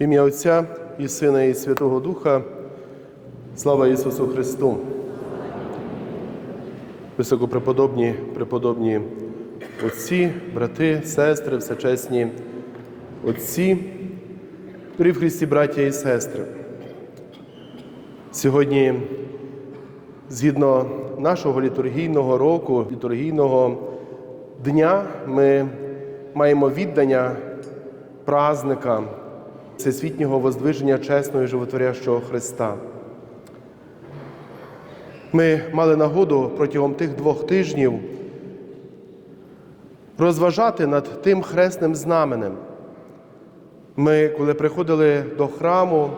Ім'я Отця і Сина, і Святого Духа. Слава Ісусу Христу! Високопреподобні, преподобні отці, брати, сестри, всечесні отці, в Христі, браття і сестри. Сьогодні, згідно нашого літургійного року, літургійного дня, ми маємо віддання празника всесвітнього воздвиження чесного і животворящого Христа. Ми мали нагоду протягом тих двох тижнів розважати над тим хресним знаменем. Ми, коли приходили до храму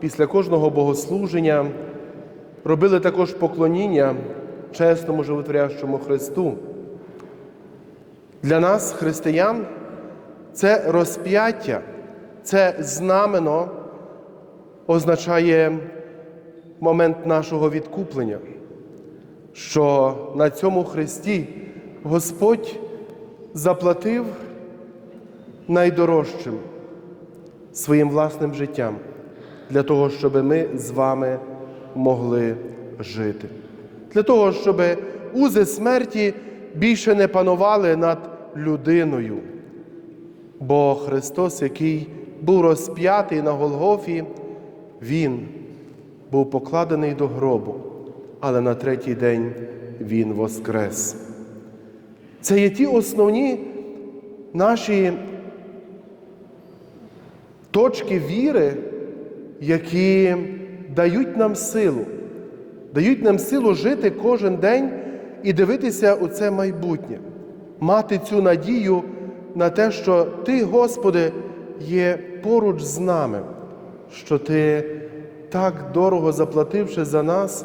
після кожного богослуження, робили також поклоніння чесному животворящому Христу. Для нас, християн, це розп'яття, це знамено означає момент нашого відкуплення, що на цьому Христі Господь заплатив найдорожчим своїм власним життям для того, щоб ми з вами могли жити, для того, щоб узи смерті більше не панували над людиною. Бо Христос, який був розп'ятий на Голгофі, Він був покладений до гробу, але на третій день Він воскрес. Це є ті основні наші точки віри, які дають нам силу, дають нам силу жити кожен день і дивитися у це майбутнє, мати цю надію на те, що Ти, Господи, є поруч з нами, що Ти, так дорого заплативши за нас,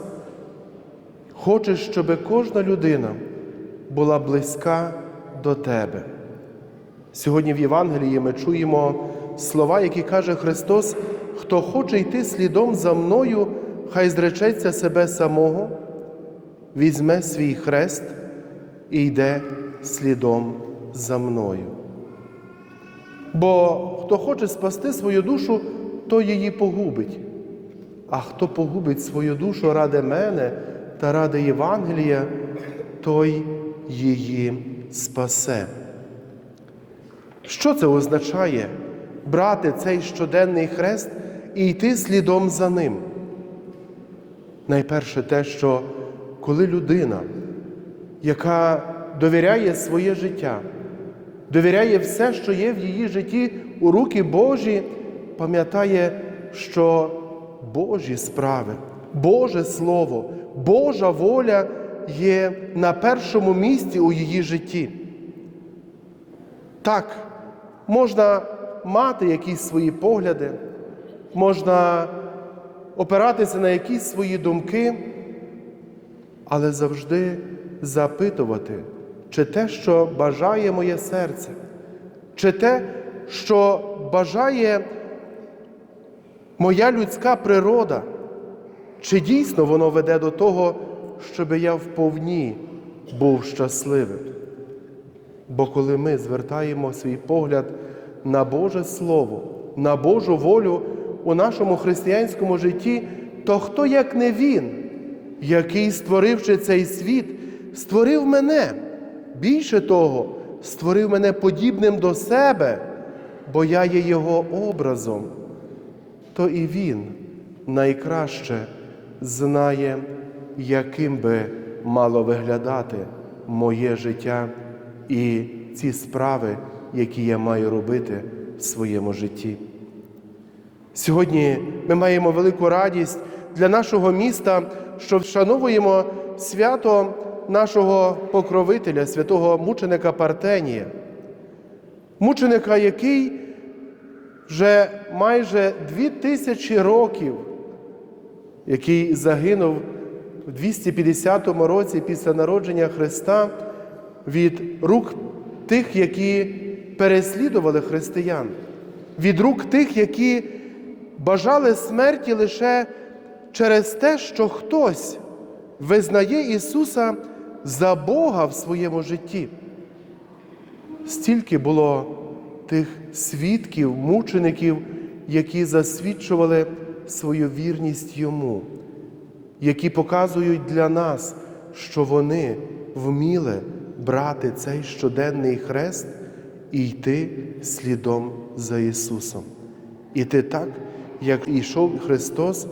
хочеш, щоб кожна людина була близька до Тебе. Сьогодні в Євангелії ми чуємо слова, які каже Христос: хто хоче йти слідом за мною, хай зречеться себе самого, візьме свій хрест і йде слідом за мною. Бо хто хоче спасти свою душу, то її погубить. А хто погубить свою душу ради мене та ради Євангелія, той її спасе. Що це означає брати цей щоденний хрест і йти слідом за ним? Найперше те, що коли людина, яка довіряє своє життя, довіряє все, що є в її житті у руки Божі, пам'ятає, що Божі справи, Боже Слово, Божа воля є на першому місці у її житті. Так, можна мати якісь свої погляди, можна опиратися на якісь свої думки, але завжди запитувати, чи те, що бажає моє серце, чи те, що бажає моя людська природа, чи дійсно воно веде до того, щоб я вповні був щасливим. Бо коли ми звертаємо свій погляд на Боже Слово, на Божу волю у нашому християнському житті, то хто як не Він, який, створивши цей світ, створив мене, більше того, створив мене подібним до себе, бо я є Його образом, то і Він найкраще знає, яким би мало виглядати моє життя і ці справи, які я маю робити в своєму житті. Сьогодні ми маємо велику радість для нашого міста, що вшановуємо свято нашого покровителя, святого мученика Партенія, мученика, який вже майже дві тисячі років, який загинув в 250 році після народження Христа від рук тих, які переслідували християн, від рук тих, які бажали смерті лише через те, що хтось визнає Ісуса за Бога в своєму житті. Стільки було тих свідків, мучеників, які засвідчували свою вірність йому, які показують для нас, що вони вміли брати цей щоденний хрест і йти слідом за Ісусом. Іти так, як ішов Христос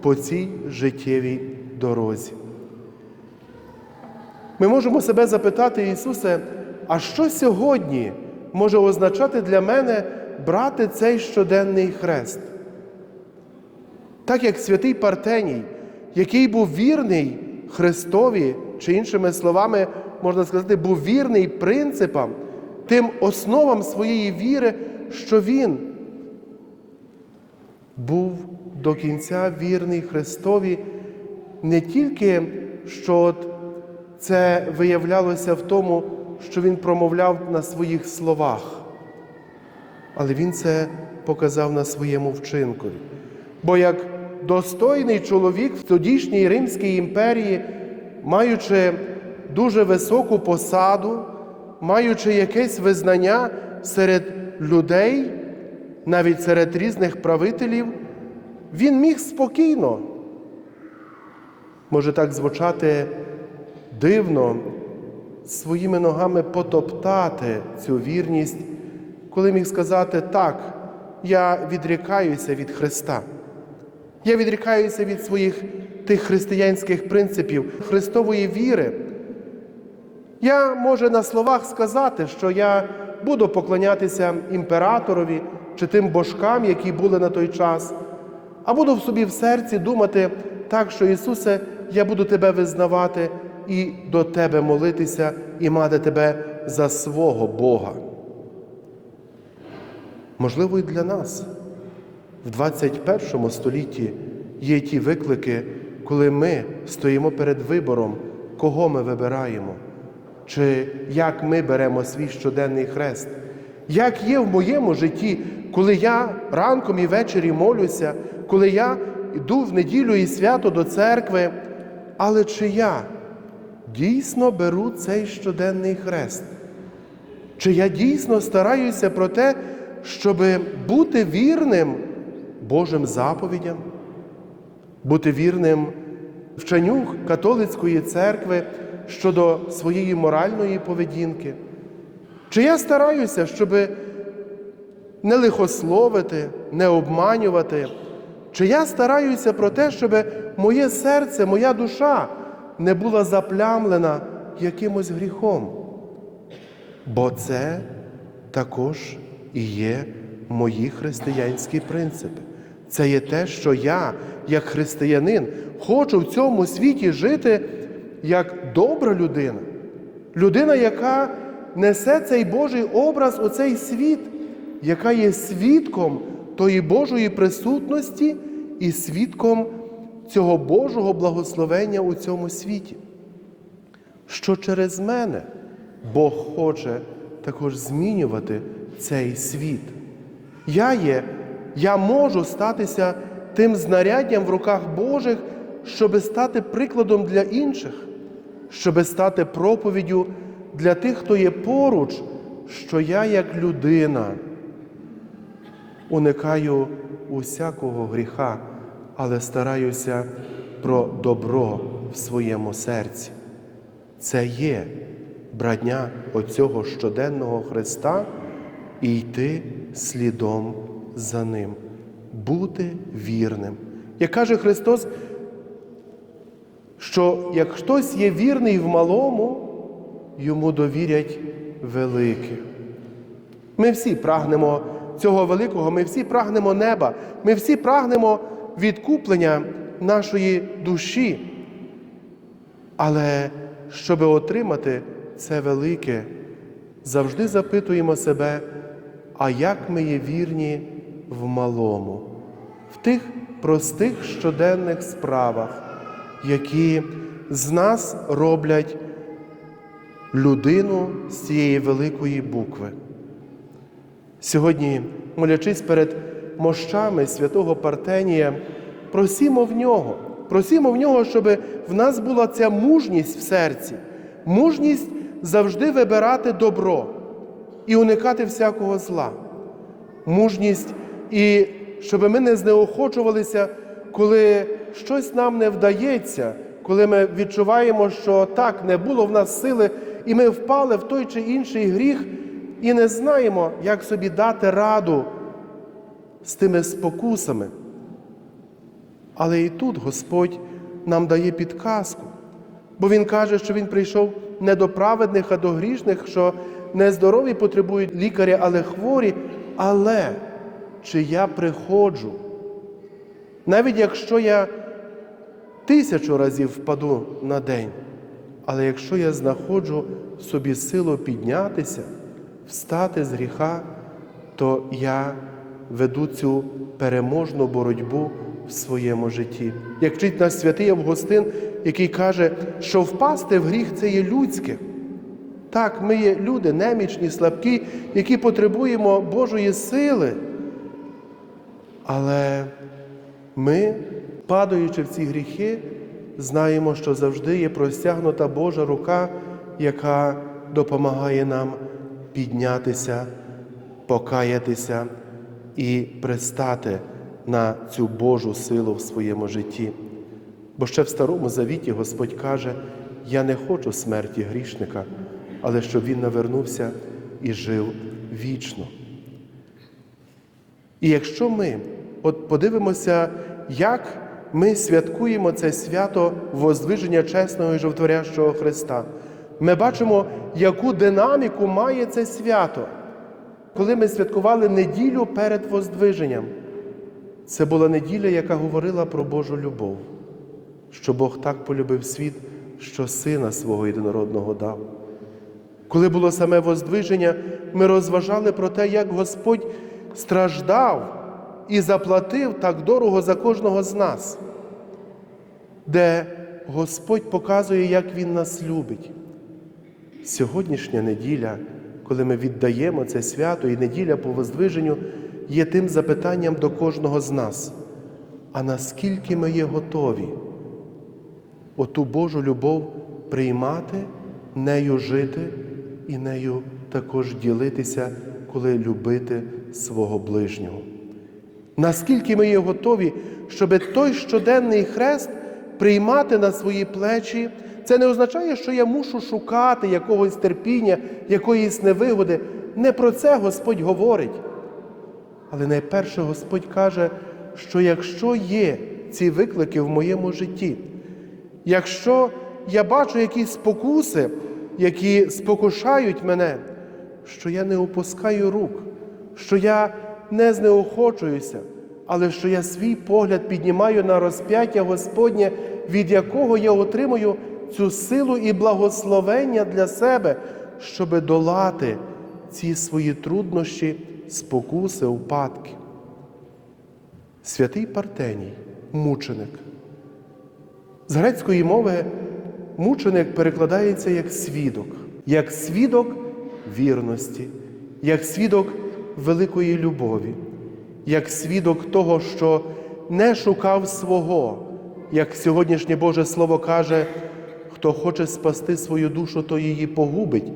по цій життєвій дорозі. Ми можемо себе запитати, Ісусе, а що сьогодні може означати для мене брати цей щоденний хрест? Так як святий Партеній, який був вірний Христові, чи іншими словами, можна сказати, був вірний принципам, тим основам своєї віри, що він був до кінця вірний Христові, не тільки що от це виявлялося в тому, що він промовляв на своїх словах, але він це показав на своєму вчинку. Бо як достойний чоловік в тодішній Римській імперії, маючи дуже високу посаду, маючи якесь визнання серед людей, навіть серед різних правителів, він міг спокійно, може так звучати дивно, своїми ногами потоптати цю вірність, коли міг сказати так, я відрікаюся від Христа. Я відрікаюся від своїх тих християнських принципів, Христової віри. Я можу на словах сказати, що я буду поклонятися імператорові чи тим божкам, які були на той час, а буду в собі в серці думати так, що Ісусе, я буду Тебе визнавати і до Тебе молитися і мати Тебе за свого Бога. Можливо, і для нас в 21 столітті є ті виклики, коли ми стоїмо перед вибором, кого ми вибираємо, чи як ми беремо свій щоденний хрест. Як є в моєму житті, коли я ранком і ввечері молюся, коли я йду в неділю і свято до церкви, але чи я дійсно беру цей щоденний хрест? Чи я дійсно стараюся про те, щоб бути вірним Божим заповідям, бути вірним вченню католицької церкви щодо своєї моральної поведінки? Чи я стараюся, щоб не лихословити, не обманювати? Чи я стараюся про те, щоб моє серце, моя душа не була заплямлена якимось гріхом? Бо це також і є мої християнські принципи. Це є те, що я, як християнин, хочу в цьому світі жити як добра людина, людина, яка несе цей Божий образ у цей світ, яка є свідком тої Божої присутності і свідком цього Божого благословення у цьому світі. Що через мене Бог хоче також змінювати цей світ. Я є, я можу статися тим знаряддям в руках Божих, щоби стати прикладом для інших, щоби стати проповіддю для тих, хто є поруч, що я, як людина, уникаю усякого гріха, але стараюся про добро в своєму серці. Це є братня оцього щоденного Христа і йти слідом за Ним, бути вірним. Як каже Христос, що як хтось є вірний в малому, йому довірять велике. Ми всі прагнемо цього великого, ми всі прагнемо неба, ми всі прагнемо відкуплення нашої душі. Але щоб отримати це велике, завжди запитуємо себе, а як ми є вірні в малому, в тих простих щоденних справах, які з нас роблять людину з цієї великої букви. Сьогодні, молячись перед мощами святого Партенія, просімо в нього, просімо в нього, щоб в нас була ця мужність в серці, мужність завжди вибирати добро і уникати всякого зла, мужність і щоб ми не знеохочувалися, коли щось нам не вдається, коли ми відчуваємо, що так не було в нас сили, і ми впали в той чи інший гріх, і не знаємо, як собі дати раду з тими спокусами. Але і тут Господь нам дає підказку, бо Він каже, що Він прийшов не до праведних, а до грішних, що не здорові потребують лікаря, але хворі. Але чи я приходжу, навіть якщо я тисячу разів впаду на день, але якщо я знаходжу собі силу піднятися, встати з гріха, то я веду цю переможну боротьбу в своєму житті. Як вчить нас святий Августин, який каже, що впасти в гріх це є людське. Так, ми є люди, немічні, слабкі, які потребуємо Божої сили. Але ми, падаючи в ці гріхи, знаємо, що завжди є простягнута Божа рука, яка допомагає нам піднятися, покаятися і пристати на цю Божу силу в своєму житті. Бо ще в Старому Завіті Господь каже: Я не хочу смерті грішника, але щоб він навернувся і жив вічно. І якщо ми от подивимося, як ми святкуємо це свято Воздвиження чесного і животворящого Христа, ми бачимо, яку динаміку має це свято. Коли ми святкували неділю перед Воздвиженням, це була неділя, яка говорила про Божу любов, що Бог так полюбив світ, що Сина свого єдинородного дав. Коли було саме Воздвиження, ми розважали про те, як Господь страждав і заплатив так дорого за кожного з нас, де Господь показує, як Він нас любить. Сьогоднішня неділя, коли ми віддаємо це свято, і неділя по Воздвиженню, є тим запитанням до кожного з нас. А наскільки ми є готові оту Божу любов приймати, нею жити і нею також ділитися, коли любити свого ближнього? Наскільки ми є готові, щоб той щоденний хрест приймати на свої плечі, це не означає, що я мушу шукати якогось терпіння, якоїсь невигоди. Не про це Господь говорить. Але найперше Господь каже, що якщо є ці виклики в моєму житті, якщо я бачу якісь спокуси, які спокушають мене, що я не опускаю рук, що я не знеохочуюся, але що я свій погляд піднімаю на розп'яття Господнє, від якого я отримую цю силу і благословення для себе, щоби долати ці свої труднощі, спокуси, упадки. Святий Партеній, мученик. З грецької мови мученик перекладається як свідок, як свідок вірності, як свідок великої любові, як свідок того, що не шукав свого, як сьогоднішнє Боже Слово каже, хто хоче спасти свою душу, то її погубить,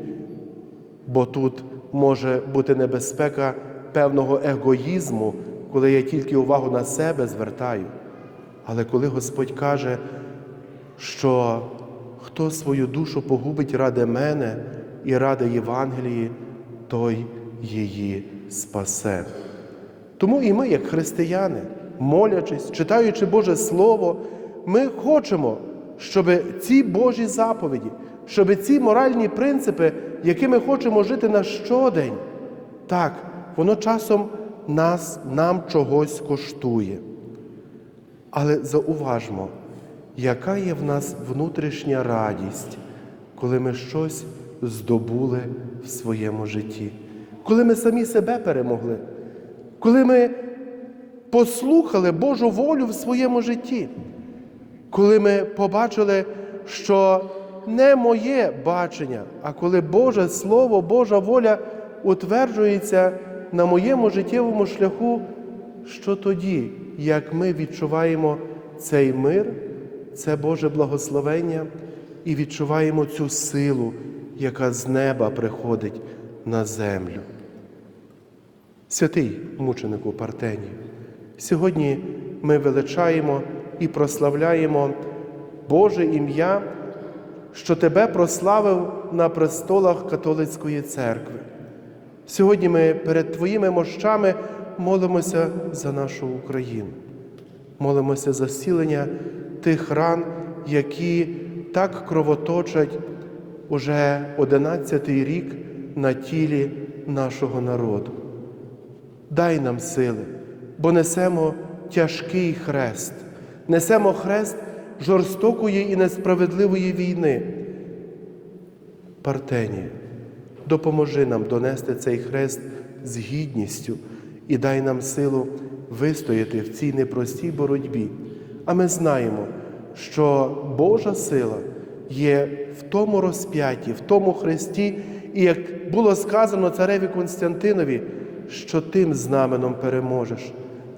бо тут може бути небезпека певного егоїзму, коли я тільки увагу на себе звертаю. Але коли Господь каже, що хто свою душу погубить ради мене і ради Євангелії, той її спасе. Тому і ми, як християни, молячись, читаючи Боже Слово, ми хочемо, щоб ці Божі заповіді, щоб ці моральні принципи, якими хочемо жити на щодень, так, воно часом нас, нам чогось коштує. Але зауважмо, яка є в нас внутрішня радість, коли ми щось здобули в своєму житті, коли ми самі себе перемогли, коли ми послухали Божу волю в своєму житті, коли ми побачили, що не моє бачення, а коли Боже Слово, Божа воля утверджується на моєму життєвому шляху, що тоді, як ми відчуваємо цей мир, це Боже благословення і відчуваємо цю силу, яка з неба приходить на землю. Святий мученику Партенію, Сьогодні ми величаємо і прославляємо Боже ім'я, що Тебе прославив на престолах католицької церкви. Сьогодні ми перед Твоїми мощами молимося за нашу Україну, молимося за зцілення тих ран, які так кровоточать уже одинадцятий рік на тілі нашого народу. Дай нам сили, бо несемо тяжкий хрест, несемо хрест жорстокої і несправедливої війни. Партенія, допоможи нам донести цей хрест з гідністю і дай нам силу вистояти в цій непростій боротьбі. А ми знаємо, що Божа сила є в тому розп'ятті, в тому хресті, і як було сказано цареві Константинові, що тим знаменом переможеш.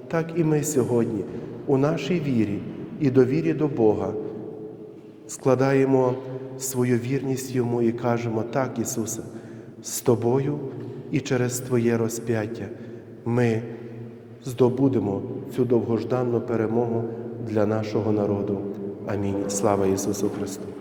Так і ми сьогодні у нашій вірі і довірі до Бога складаємо свою вірність Йому і кажемо, так, Ісусе, з Тобою і через Твоє розп'яття ми здобудемо цю довгожданну перемогу для нашого народу. Амінь. Слава Ісусу Христу!